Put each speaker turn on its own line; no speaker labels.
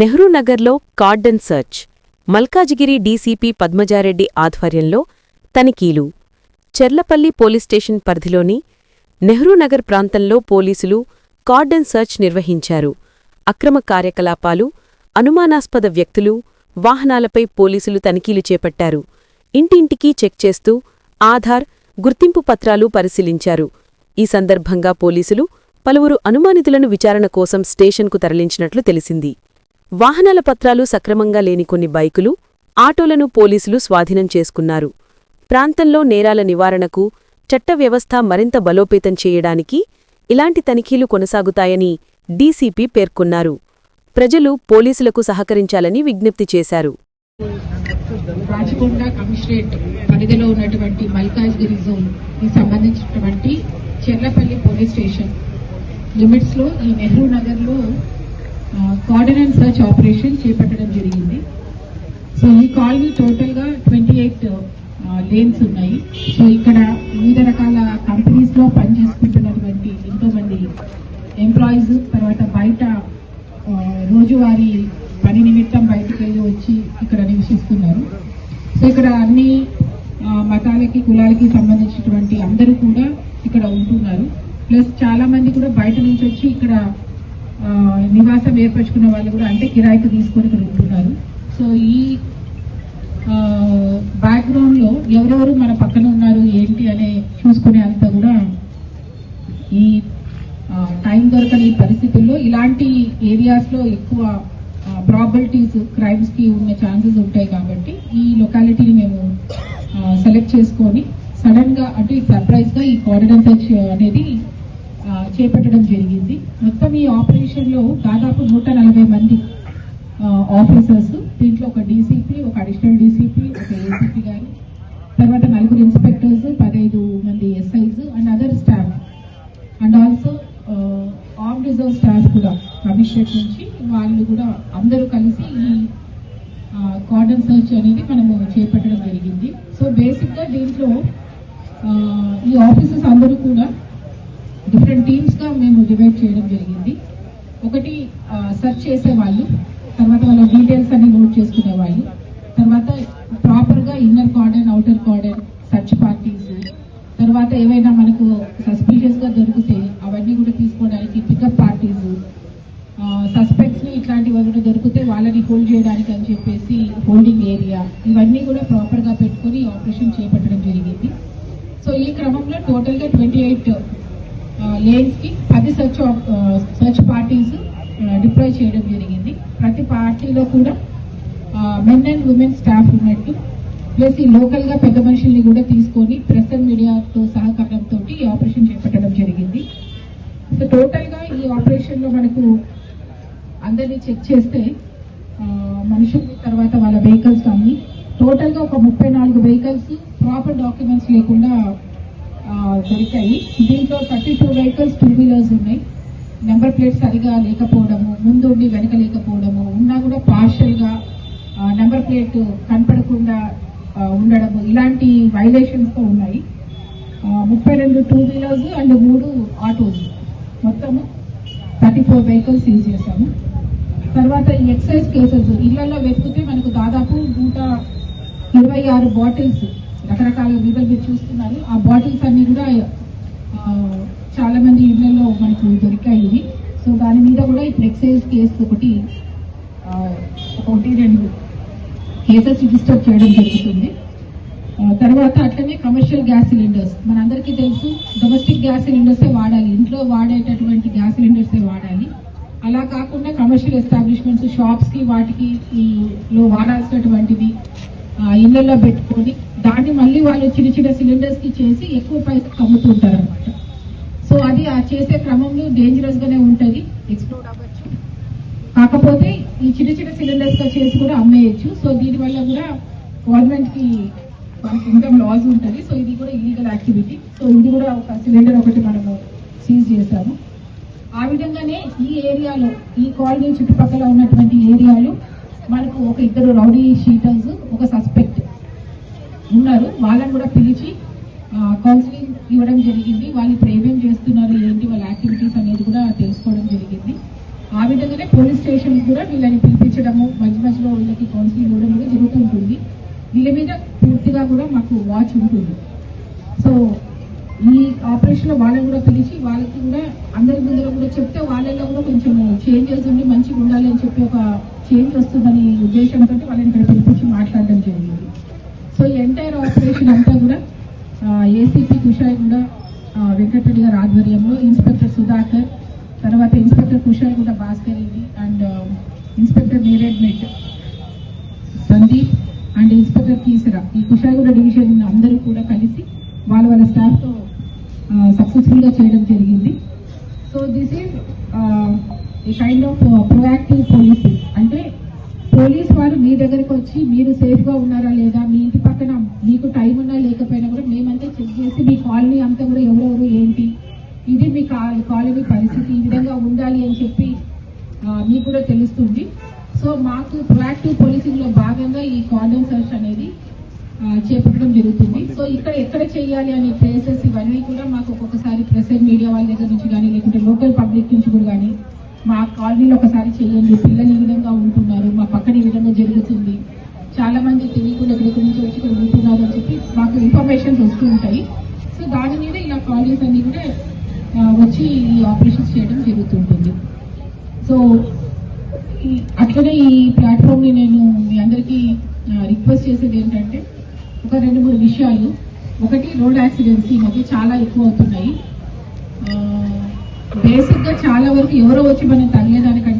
నెహ్రూ నగర్లో cordon search. Malkajgiri DCP Padmaja Reddy ఆధ్వర్యంలో తనిఖీలు. చెర్లపల్లి పోలీస్ స్టేషన్ పరిధిలోని నెహ్రూ నగర్ ప్రాంతంలో పోలీసులు కార్డన్ సర్చ్ నిర్వహించారు. అక్రమ కార్యకలాపాలు అనుమానాస్పద వ్యక్తులు వాహనాలపై పోలీసులు తనిఖీలు చేపట్టారు. ఇంటింటికీ చెక్ చేస్తూ ఆధార్ గుర్తింపు పత్రాలు పరిశీలించారు. ఈ సందర్భంగా పోలీసులు పలువురు అనుమానితులను విచారణ కోసం స్టేషన్కు తరలించినట్లు తెలిసింది. వాహనాల పత్రాలు సక్రమంగా లేని కొన్ని బైకులు ఆటోలను పోలీసులు స్వాధీనం చేసుకున్నారు. ప్రాంతంలో నేరాల నివారణకు చట్ట వ్యవస్థ మరింత బలోపేతం చేయడానికి ఇలాంటి తనిఖీలు కొనసాగుతాయని డీసీపీ పేర్కొన్నారు. ప్రజలు పోలీసులకు సహకరించాలని విజ్ఞప్తి చేశారు.
రాచకొండ కమిషనరేట్ పరిధిలో ఉన్నటువంటి మల్కాజ్గిరి జోన్కి సంబంధించినటువంటి చెర్లపల్లి పోలీస్ స్టేషన్ లిమిట్స్లో ఈ నెహ్రూ నగర్లో కోఆర్డినేట్ సర్చ్ ఆపరేషన్ చేపట్టడం జరిగింది. సో ఈ కాలనీ టోటల్గా ట్వంటీ ఎయిట్ లేన్స్ ఉన్నాయి. సో ఇక్కడ వివిధ రకాల కంపెనీస్లో పనిచేసుకుంటున్నటువంటి ఎంతో మంది ఎంప్లాయీస్ తర్వాత బయట రోజువారి రోజువారీ పని నిమిత్తం బయటకు వెళ్ళి వచ్చి ఇక్కడ నివసిస్తున్నారు. సో ఇక్కడ అన్ని మతాలకి కులాలకి సంబంధించినటువంటి అందరూ కూడా ఇక్కడ ఉంటున్నారు. ప్లస్ చాలా మంది కూడా బయట నుంచి వచ్చి ఇక్కడ నివాసం ఏర్పరచుకున్న వాళ్ళు కూడా అంటే కిరాయికి తీసుకొని ఇక్కడ ఉంటున్నారు. సో ఈ బ్యాక్గ్రౌండ్లో ఎవరెవరు మన పక్కన ఉన్నారు ఏంటి అనే చూసుకునే అంత కూడా ఈ టైం దొరకని పరిస్థితుల్లో ఇలాంటి ఏరియాస్లో ఎక్కువ ప్రాబిలిటీస్ క్రైమ్స్కి ఉన్న ఛాన్సెస్ ఉంటాయి కాబట్టి ఈ లొకాలిటీని మేము సెలెక్ట్ చేసుకొని సడన్గా అంటే సర్ప్రైజ్గా ఈ కోఆర్డినేట్ సెర్చ్ అనేది చేపట్టడం జరిగింది. మొత్తం ఈ ఆపరేషన్లో దాదాపు నూట నలభై మంది ఆఫీసర్స్ దీంట్లో ఒక డీసీపీ ఒక అడిషనల్ డీసీపీ ఒక ఏసీపీ గారు తర్వాత నలుగురు ఇన్స్పెక్టర్స్ పదహైదు మంది SIs and other staff. And also am reserve staff కూడా అభిషేక్ నుంచి వాళ్ళు కూడా అందరూ కలిసి ఈ కార్డన్ సర్చ్ అనేది మనము చేపట్టడం జరిగింది. సో బేసిక్గా దీంట్లో ఈ ఆఫీసర్స్ అందరూ కూడా డిఫరెంట్ టీమ్స్గా మేము డివైడ్ చేయడం జరిగింది. ఒకటి సెర్చ్ చేసే వాళ్ళు తర్వాత వాళ్ళ డీటెయిల్స్ అన్ని నోట్ చేసుకునే వాళ్ళు తర్వాత ప్రాపర్గా inner cordon outer cordon search parties తర్వాత ఏవైనా మనకు సస్పీషియస్గా దొరికితే అవన్నీ కూడా తీసుకోవడానికి పికప్ పార్టీస్ సస్పెక్ట్స్ని ఇట్లాంటివి కూడా దొరికితే వాళ్ళని హోల్డ్ చేయడానికి అని చెప్పేసి హోల్డింగ్ ఏరియా ఇవన్నీ కూడా ప్రాపర్గా పెట్టుకొని ఆపరేషన్ చేపట్టడం జరిగింది. సో ఈ క్రమంలో టోటల్గా ట్వంటీ ఎయిట్ లేన్స్కి పది సర్చ్ సర్చ్ పార్టీస్ డిప్లాయ్ చేయడం జరిగింది. ప్రతి పార్టీలో కూడా మెన్ అండ్ ఉమెన్ స్టాఫ్ ఉన్నట్టు ప్లస్ ఈ లోకల్గా పెద్ద మనుషుల్ని కూడా తీసుకొని ప్రెస్ అండ్ మీడియాతో సహకారంతో ఈ ఆపరేషన్ చేపట్టడం జరిగింది. సో టోటల్గా ఈ ఆపరేషన్లో మనకు అందరినీ చెక్ చేస్తే ఆ, తర్వాత వాళ్ళ వెహికల్స్ అన్ని టోటల్గా ఒక ముప్పై నాలుగు వెహికల్స్ ప్రాపర్ డాక్యుమెంట్స్ లేకుండా దొరికాయి. దీంట్లో thirty two vehicles two wheelers ఉన్నాయి. నెంబర్ ప్లేట్ సరిగా లేకపోవడము ముందు ఉండి వెనక లేకపోవడము ఉన్నా కూడా పార్షల్గా నెంబర్ ప్లేట్ కనపడకుండా ఉండడము ఇలాంటి వైలేషన్స్తో ఉన్నాయి. ముప్పై రెండు టూ వీలర్స్ అండ్ మూడు ఆటోస్. మొత్తము థర్టీ ఫోర్ వెహికల్స్ యూజ్ చేశాము. తర్వాత ఈ ఎక్సైజ్ కేసెస్ ఇళ్ళలో వెతికితే మనకు దాదాపు నూట ఇరవై ఆరు బాటిల్స్ రకరకాల విధులు మీరు చూస్తున్నారు. ఆ బాటిల్స్ అన్ని కూడా చాలామంది చాలా మంది ఇళ్ళలో మనకు దొరికాయి. ఇవి సో దాని మీద కూడా ఇప్పుడు ఎక్సైజ్ కేసు ఒకటి ఒకటి రెండు కేసెస్ రిజిస్టర్ చేయడం జరుగుతుంది. తర్వాత అట్లనే కమర్షియల్ గ్యాస్ సిలిండర్స్ మనందరికీ తెలుసు డొమెస్టిక్ గ్యాస్ సిలిండర్సే వాడాలి. ఇంట్లో వాడేటటువంటి గ్యాస్ సిలిండర్సే వాడాలి. అలా కాకుండా కమర్షియల్ ఎస్టాబ్లిష్మెంట్స్ షాప్స్కి వాటికి లో వాడాల్సినటువంటివి ఇళ్ళలో పెట్టుకొని దాన్ని మళ్ళీ వాళ్ళు చిన్న చిన్న సిలిండర్స్కి చేసి ఎక్కువ పైసలు అమ్ముతుంటారు అనమాట సో అది ఆ చేసే క్రమంలో డేంజరస్ గానే ఉంటది ఎక్స్ప్లోడ్ అవ్వచ్చు. కాకపోతే ఈ చిన్న చిన్న సిలిండర్స్గా చేసి కూడా అమ్మేయచ్చు. సో దీని వల్ల కూడా గవర్నమెంట్కి మనకి ఇన్కమ్ లాస్ ఉంటుంది. సో ఇది కూడా ఇల్లీగల్ యాక్టివిటీ సో ఇది కూడా ఒక సిలిండర్ ఒకటి మనము సీజ్ చేశాము. ఆ విధంగానే ఈ ఏరియాలో ఈ కాలనీ చుట్టుపక్కల ఉన్నటువంటి ఏరియాలో మనకు ఒక ఇద్దరు రౌడీ షీటర్స్ ఒక సస్పెక్ట్ ఉన్నారు. వాళ్ళని కూడా పిలిచి కౌన్సిలింగ్ ఇవ్వడం జరిగింది. వాళ్ళు ఇప్పుడు ఏమేమి చేస్తున్నారు ఏంటి వాళ్ళ యాక్టివిటీస్ అనేది కూడా తెలుసుకోవడం జరిగింది. ఆ విధంగానే పోలీస్ స్టేషన్ కూడా వీళ్ళని పిలిపించడము మధ్య మధ్యలో వీళ్ళకి కౌన్సిలింగ్ ఇవ్వడం కూడా జరుగుతూ ఉంటుంది. వీళ్ళ మీద పూర్తిగా కూడా మాకు వాచ్ ఉంటుంది. సో ఈ ఆపరేషన్లో వాళ్ళని కూడా పిలిచి వాళ్ళకి కూడా అందరి ముందర కూడా చెప్తే వాళ్ళల్లో కూడా కొంచెం చేంజెస్ ఉండి మంచిగా ఉండాలి అని చెప్పి ఒక చేంజ్ వస్తుందని ఉద్దేశంతో వాళ్ళని ఇక్కడ పిలిపించి మాట్లాడడం జరిగింది. సో ఈ ఎంటైర్ ఆపరేషన్ అంతా కూడా ఏసీపీ కుషాయ్ కూడా వెంకటరెడ్డి గారి ఆధ్వర్యంలో ఇన్స్పెక్టర్ సుధాకర్ తర్వాత inspector Kushaiguda Bhaskar Reddy and inspector Neredmet Sandeep and inspector Keesara ఈ కుషాయిగూడ డివిజన్ అందరూ కూడా కలిసి వాళ్ళ వాళ్ళ స్టాఫ్తో సక్సెస్ఫుల్గా చేయడం జరిగింది. సో దిస్ ఈజ్ ఈ కైండ్ ఆఫ్ ప్రొయాక్టివ్ పోలీసింగ్ అంటే పోలీస్ వారు మీ దగ్గరకు వచ్చి మీరు సేఫ్గా ఉన్నారా లేదా మీ ఇంటి పక్కన మీకు టైం ఉన్నా లేకపోయినా కూడా మేమంతా చెక్ చేసి మీ కాలనీ అంతా కూడా ఎవరెవరు ఏంటి ఇది మీ కా- కాలనీ పరిస్థితి ఈ విధంగా ఉండాలి అని చెప్పి మీకు కూడా తెలుస్తుంది. సో మాకు ప్రొయాక్టివ్ పోలీసింగ్లో భాగంగా ఈ కార్డన్ సర్చ్ అనేది చేపట్టడం జరుగుతుంది. సో ఇక్కడ ఎక్కడ చేయాలి అనే ప్లేసెస్ ఇవన్నీ కూడా మాకు ఒక్కొక్కసారి ప్రెసెంట్ మీడియా వాళ్ళ దగ్గర నుంచి కానీ లేకుంటే లోకల్ పబ్లిక్ నుంచి కూడా కానీ మా కాలనీలో ఒకసారి చేయండి. పిల్లలు ఈ విధంగా ఉంటున్నారు. మా పక్కన ఈ విధంగా జరుగుతుంది. చాలా మంది తెలియకుండా దగ్గర నుంచి వచ్చి ఇక్కడ ఉంటున్నారు అని చెప్పి మాకు ఇన్ఫర్మేషన్స్ వస్తూ ఉంటాయి. సో దాని మీద ఇలా కాలనీస్ అన్ని కూడా వచ్చి ఈ ఆపరేషన్స్ చేయడం జరుగుతుంటుంది. సో అట్లనే ఈ ప్లాట్ఫామ్ని నేను మీ అందరికీ రిక్వెస్ట్ చేసేది ఏంటంటే ఒక రెండు మూడు విషయాలు. ఒకటి రోడ్ యాక్సిడెంట్స్ ఈ మధ్య చాలా ఎక్కువ అవుతున్నాయి. బేసిక్గా చాలా వరకు ఎవరో వచ్చి మనం తగిలేదానికంటే